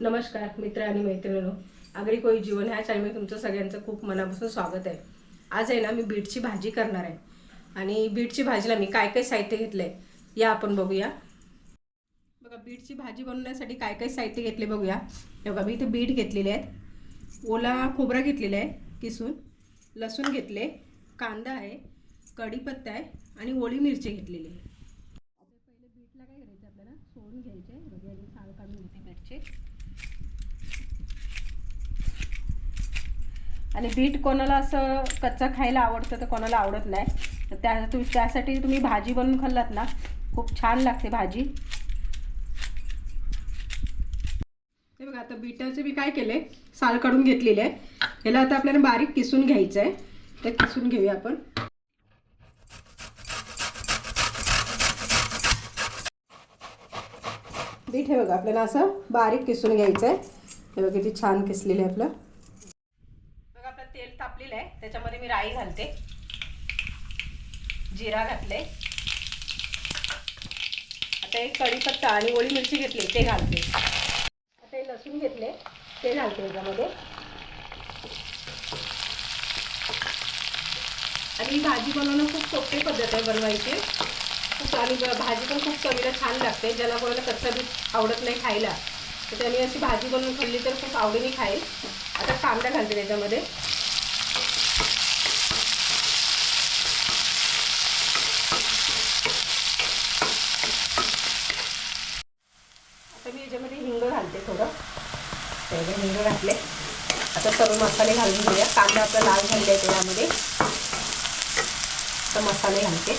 नमस्कार मित्र आणि मैत्रिणीनो. आगरी कोळी जीवन ह्या चॅनलमध्ये तुमचं सगळ्यांचं खूप मनापासून स्वागत आहे. आज आहे ना मी बीटची भाजी करणार आहे. आणि बीटची भाजीला मी काय काय साहित्य घेतलं आहे या आपण बघूया. बघा बीटची भाजी बनवण्यासाठी काय काय साहित्य घेतले बघूया. बघा मी इथे बीट घेतलेले आहेत. ओला खोबरा घेतलेला आहे किसून. लसूण घेतले कांदा आहे. कढीपत्ता आहे. आणि ओळी मिरची घेतलेली आहे. पहिले बीटला काय करायचं आपल्याला? सोडून घ्यायचे. बघा याची साल काढून घेते बीटचे. आणि बीट कोणाला असं कच्चा खायला आवडतं तर कोणाला आवडत नाही. तर त्या तु त्यासाठी तुम्ही भाजी बनवून खाल्लात ना खूप छान लागते भाजी. हे बघा आता बीटाचे मी काय केले? साल काढून घेतलेले आहे. याला आता आपल्याला बारीक किसून घ्यायचं आहे. ते किसून घेऊया आपण. बीट हे बघा आपल्याला असं बारीक किसून घ्यायचं आहे. हे बघा किती छान किसलेलं आहे आपलं. तेल आहे. त्याच्यामध्ये मी राई घालते. जिरा घातले आता एक कढीपत्ता आणि ओळी मिरची घेतली ते घालते. आता हे लसूण घेतले ते घालते याच्यामध्ये. आणि ही भाजी बनवणं खूप सोपी पद्धत आहे बनवायची. खूप आणि भाजी पण खूप चवीला छान लागते. ज्याला कोणाला कच्चा दूध आवडत नाही खायला तर त्यांनी अशी भाजी बनवून खाल्ली तर खूप आवडीने खाईल. आता कांदा घालते त्याच्यामध्ये. याच्यामध्ये हिंग घालते थोडं. त्याच्यात हिंग घातले. आता सर्व मसाले घालून घेऊया. कांदा आपला लाल झालेला आहे त्यामध्ये तर मसाले घालते.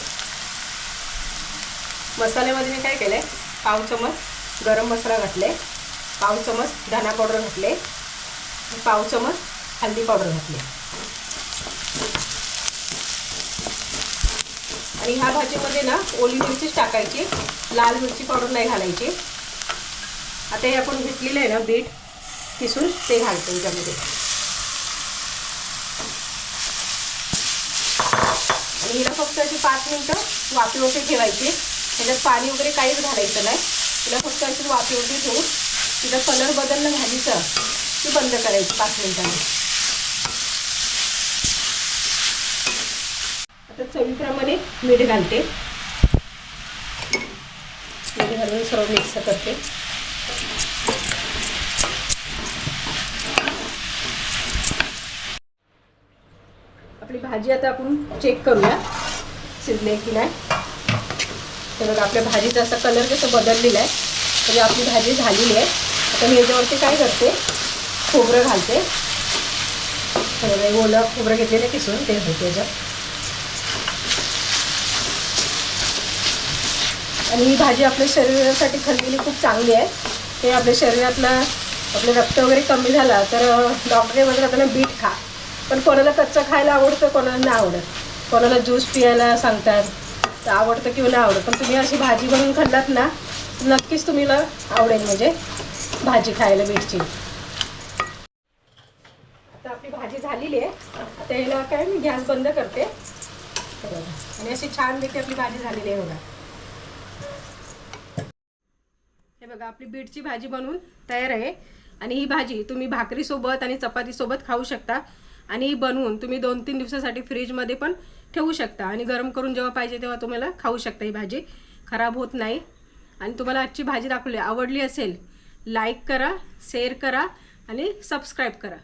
मसाल्यामध्ये मी काय केलं आहे पाव चमच गरम मसाला घातले पाव चमच धना पावडर घातले. पाव चमच हल्दी पावडर घातले. आणि ह्या भाजीमध्ये ना ओली मिरचीच टाकायची. लाल मिरची पावडर नाही घालायची. आता हे आपण घेतलेलं आहे ना बीट किसून ते घालतो याच्यामध्ये. आणि हिला फक्त अशी पाच मिनटं वाफेवरती ठेवायची. त्याच्यात पाणी वगैरे काहीच घालायचं नाही. तिला फक्त अशी वाफेवरती ठेवून तिचा कलर बदलणं झालीचं ती बंद करायची पाच मिनिटांनी. आता चवीप्रमाणे मीठ घालते. मीठ घालून सर्व मिक्स करते आपली भाजी आता आपण चेक करूया शिजले की नाही. तर बघा आपल्या भाजीचा असा कलर कसं बदललेला आहे म्हणजे आपली भाजी झालेली आहे. आता मी याच्यावरती काय करते खोबरं घालते. हे ओलं खोबरं घेतलेलं किसून ते होते याच्यात. आणि ही भाजी आपल्या शरीरासाठी खाल्लेली खूप चांगली आहे. ते आपल्या शरीरातला आपलं रक्त वगैरे कमी झाला तर डॉक्टरने म्हणतात आपल्याला बीट खा. पण कोणाला कच्चं खायला आवडतं कोणाला नाही आवडत. कोणाला ज्यूस पियायला सांगतात तर आवडतं किंवा नाही आवडत. पण तुम्ही अशी भाजी बनवून खाल्लात ना नक्कीच तुम्हाला आवडेल म्हणजे भाजी खायला मिरची. आता आपली भाजी झालेली आहे. आता याला काय मी गॅस बंद करते. आणि अशी छान देखील आपली भाजी झालेली आहे बघा. हे बघा आपली बीटची भाजी बनवून तयार आहे. आणि ही भाजी तुम्ही भाकरीसोबत आणि चपातीसोबत खाऊ शकता. आणि बनवून तुम्ही दोन तीन दिवसासाठी फ्रीजमध्ये पण ठेवू शकता. आणि गरम करून जेव्हा पाहिजे तेव्हा तुम्हाला खाऊ शकता ही भाजी. खराब होत नाही. आणि तुम्हाला आजची भाजी दाखवली आवडली असेल लाईक करा शेअर करा आणि सबस्क्राईब करा.